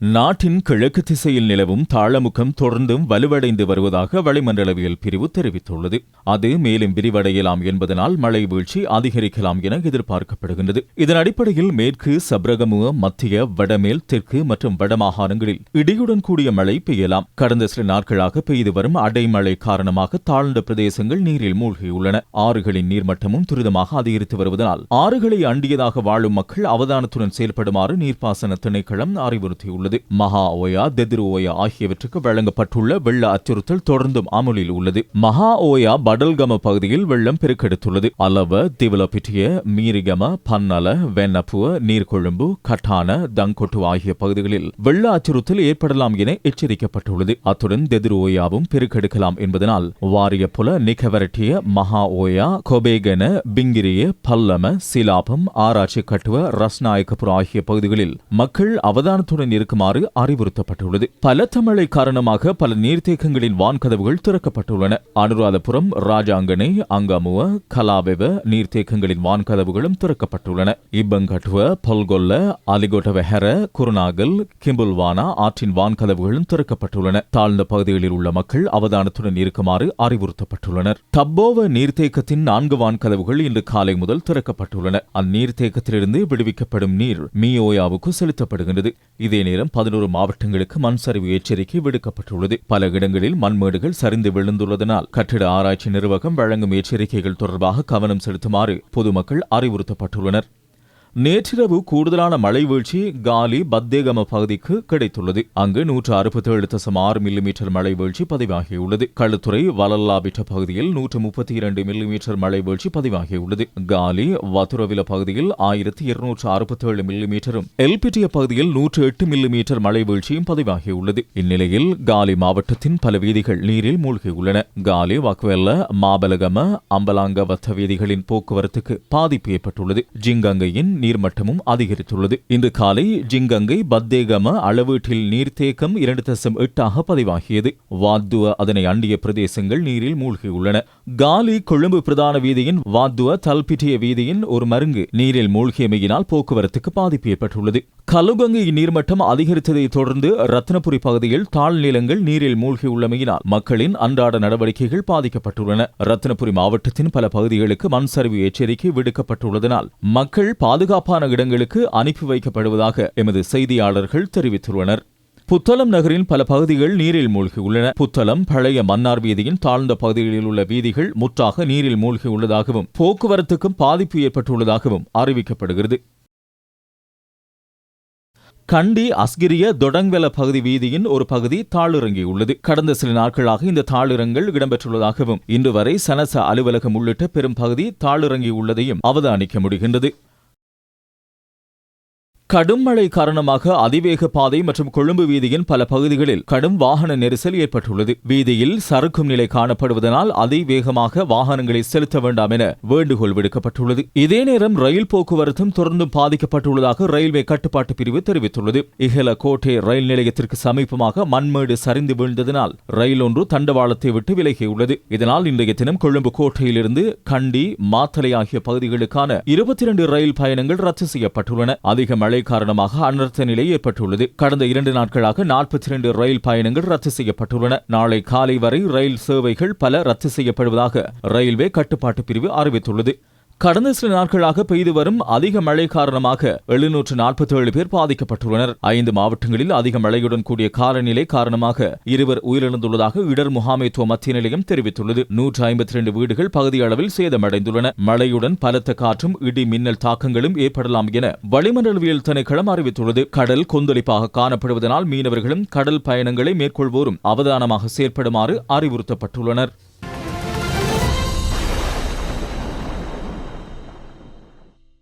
நாட்டின் கிழக்கு திசையில் நிலவும் தாளமுகம் தொடர்ந்தும் வலுவடைந்து வருவதாக வளிமண்டலவியல் பிரிவு தெரிவித்துள்ளது. அது மேலும் விரிவடையலாம் என்பதனால் மழை வீழ்ச்சி அதிகரிக்கலாம் என எதிர்பார்க்கப்படுகின்றது. இதன் அடிப்படையில் மேற்கு சப்ரகமுவ மத்திய வடமேல் தெற்கு மற்றும் வடமாகாணங்களில் இடியுடன் கூடிய மழை பெய்யலாம். கடந்த சில நாட்களாக பெய்து வரும் அடைமழை காரணமாக தாழ்ந்த பிரதேசங்கள் நீரில் மூழ்கியுள்ளன. ஆறுகளின் நீர்மட்டமும் துரிதமாக அதிகரித்து வருவதனால் ஆறுகளை அண்டியதாக வாழும் மக்கள் அவதானத்துடன் செயல்படுமாறு நீர்ப்பாசன திணைக்களம் அறிவுறுத்தியுள்ளது. உள்ளது மகா ஓயா தெதிர் ஓயா ஆகியவற்றுக்கு வழங்கப்பட்டுள்ள வெள்ள அச்சுறுத்தல் தொடர்ந்தும் அமலில் உள்ளது. மகா ஓயா படல்கம பகுதியில் வெள்ளம் பெருக்கெடுத்துள்ளது. அளவ திவலப்பிட்டிய மீரிகம பன்னல வெண்ணப்புவ நீர்கொழும்பு கட்டான தங்கொட்டு ஆகிய பகுதிகளில் வெள்ள அச்சுறுத்தல் ஏற்படலாம் என எச்சரிக்கப்பட்டுள்ளது. அத்துடன் தெதிர் ஓயாவும் பெருக்கெடுக்கலாம் என்பதனால் வாரிய புல நிகவரட்டிய மகா ஓயா கொபேகன பிங்கிரிய பல்லம சிலாபம் ஆராய்ச்சி கட்டுவ ரஸ்நாயக்கபுர ஆகிய பகுதிகளில் மக்கள் அவதானத்துடன் இருக்கும் இருக்குமாறு அறிவுறுத்தப்பட்டுள்ளது. பலத்த மழை காரணமாக பல நீர்த்தேக்கங்களின் வான்கதவுகள் திறக்கப்பட்டுள்ளன. அனுராதபுரம் ராஜாங்கனை அங்கமுவ கலாவெவ நீர்த்தேக்கங்களின் வான்கதவுகளும் திறக்கப்பட்டுள்ளன. இப்பங்கட்டுவ பொல்கொல்ல அலிகொட்டவ ஹெர குருநாகல் கிம்புல்வானா ஆற்றின் வான்கதவுகளும் திறக்கப்பட்டுள்ளன. தாழ்ந்த பகுதிகளில் உள்ள மக்கள் அவதானத்துடன் இருக்குமாறு அறிவுறுத்தப்பட்டுள்ளனர். தப்போவ நீர்த்தேக்கத்தின் நான்கு வான்கதவுகள் இன்று காலை முதல் திறக்கப்பட்டுள்ளன. அந்நீர்த்தேக்கத்திலிருந்து விடுவிக்கப்படும் நீர் மியோயாவுக்கு செலுத்தப்படுகின்றது. இதே நேரம் நேரம் பதினோரு மாவட்டங்களுக்கு மண் சரிவு எச்சரிக்கை விடுக்கப்பட்டுள்ளது. பல இடங்களில் மண்மேடுகள் சரிந்து விழுந்துள்ளதனால் கட்டிட ஆராய்ச்சி நிர்வாகம் வழங்கும் எச்சரிக்கைகள் தொடர்பாக கவனம் செலுத்துமாறு பொதுமக்கள் அறிவுறுத்தப்பட்டுள்ளனர். நேற்றிரவு கூடுதலான மழை வீழ்ச்சி காலி பத்தேகம பகுதிக்கு கிடைத்துள்ளது. அங்கு நூற்று அறுபத்தி ஏழு தசம் ஆறு மில்லிமீட்டர் மழை வீழ்ச்சி பதிவாகியுள்ளது. களுத்துறை வலல்லாபிட்ட பகுதியில் நூற்று முப்பத்தி இரண்டு மில்லிமீட்டர் மழை வீழ்ச்சி பதிவாகியுள்ளது. காலி வத்துரவில பகுதியில் ஆயிரத்தி இருநூற்று அறுபத்தி ஏழு மில்லிமீட்டரும் எல்பிட்டிய பகுதியில் நூற்று எட்டு மில்லிமீட்டர் மழை வீழ்ச்சியும் பதிவாகியுள்ளது. இந்நிலையில் காலி மாவட்டத்தின் பல வீதிகள் நீரில் மூழ்கியுள்ளன. காலி வக்வெல்ல மாபலகம அம்பலாங்க வத்த வீதிகளின் போக்குவரத்துக்கு பாதிப்பு ஏற்பட்டுள்ளது. ஜிங்கங்கையின் நீர்மட்டமும் அதிகரித்துள்ளது. இன்று காலை ஜிங்கங்கை பத்தேகம அளவீட்டில் நீர்த்தேக்கம் இரண்டு தசம் எட்டாக பதிவாகியது. வாத்துவ அதனை அண்டிய பிரதேசங்கள் நீரில் மூழ்கியுள்ளன. காலி கொழும்பு பிரதான வீதியின் வாத்துவ தல்பிட்டிய வீதியின் ஒரு மருங்கு நீரில் மூழ்கியமையினால் போக்குவரத்துக்கு பாதிப்பு ஏற்பட்டுள்ளது. கலுகங்கை நீர்மட்டம் அதிகரித்ததை தொடர்ந்து ரத்னபுரி பகுதியில் தாழ்நிலங்கள் நீரில் மூழ்கியுள்ளமையினால் மக்களின் அன்றாட நடவடிக்கைகள் பாதிக்கப்பட்டுள்ளன. ரத்னபுரி மாவட்டத்தின் பல பகுதிகளுக்கு மண் சரிவு எச்சரிக்கை விடுக்கப்பட்டுள்ளதனால் மக்கள் பாதுகாப்பான இடங்களுக்கு அனுப்பி வைக்கப்படுவதாக எமது செய்தியாளர்கள் தெரிவித்துள்ளனர். புத்தளம் நகரின் பல பகுதிகள் நீரில் மூழ்கியுள்ளன புத்தளம் பழைய மன்னார் வீதியின் தாழ்ந்த பகுதிகளில் உள்ள வீதிகள் முற்றாக நீரில் மூழ்கியுள்ளதாகவும் போக்குவரத்துக்கும் பாதிப்பு ஏற்பட்டுள்ளதாகவும் அறிவிக்கப்படுகிறது. கண்டி அஸ்கிரிய தொடங்வெல பகுதி வீதியின் ஒரு பகுதி தாளிறங்கியுள்ளது. கடந்த சில நாட்களாக இந்த தாளிரங்கள் இடம்பெற்றுள்ளதாகவும் இன்று வரை சனச அலுவலகம் உள்ளிட்ட பெரும் பகுதி தாளிறங்கியுள்ளதையும் அவதானிக்க முடிகின்றது. கடும் மழை காரணமாக அதிவேக பாதை மற்றும் கொழும்பு வீதியின் பல பகுதிகளில் கடும் வாகன நெரிசல் ஏற்பட்டுள்ளது. வீதியில் சறுக்கும் நிலை காணப்படுவதனால் அதிவேகமாக வாகனங்களை செலுத்த வேண்டாம் என வேண்டுகோள் விடுக்கப்பட்டுள்ளது. இதே நேரம் ரயில் போக்குவரத்தும் தொடர்ந்தும் பாதிக்கப்பட்டுள்ளதாக ரயில்வே கட்டுப்பாட்டு பிரிவு தெரிவித்துள்ளது. இகல கோட்டை ரயில் நிலையத்திற்கு சமீபமாக மண்மேடு சரிந்து வீழ்ந்ததனால் ரயில் ஒன்று தண்டவாளத்தை விட்டு விலகியுள்ளது. இதனால் இன்றைய தினம் கொழும்பு கோட்டையிலிருந்து கண்டி மாத்தலை ஆகிய பகுதிகளுக்கான இருபத்தி இரண்டு ரயில் பயணங்கள் ரத்து செய்யப்பட்டுள்ளன. அதிக மழை மழை காரணமாக அனர்த்த நிலை ஏற்பட்டுள்ளது. கடந்த இரண்டு நாட்களாக நாற்பத்தி இரண்டு ரயில் பயணங்கள் ரத்து செய்யப்பட்டுள்ளன. நாளை காலை வரை ரயில் சேவைகள் பல ரத்து செய்யப்படுவதாக ரயில்வே கட்டுப்பாட்டு பிரிவு அறிவித்துள்ளது. கடந்த சில நாட்களாக பெய்து வரும் அதிக மழை காரணமாக எழுநூற்று நாற்பத்தி ஏழு பேர் பாதிக்கப்பட்டுள்ளனர். ஐந்து மாவட்டங்களில் அதிக மழையுடன் கூடிய காலநிலை காரணமாக இருவர் உயிரிழந்துள்ளதாக இடர் முகாமைத்துவ மத்திய நிலையம் தெரிவித்துள்ளது. நூற்று ஐம்பத்தி இரண்டு வீடுகள் பகுதி அளவில் சேதமடைந்துள்ளன. மழையுடன் பலத்த காற்றும் இடி மின்னல் தாக்கங்களும் ஏற்படலாம் என வளிமண்டலவியல் திணைக்களம் அறிவித்துள்ளது. கடல் கொந்தளிப்பாக காணப்படுவதனால் மீனவர்களும் கடல் பயணங்களை மேற்கொள்வோரும் அவதானமாக செயற்படுமாறு அறிவுறுத்தப்பட்டுள்ளனர்.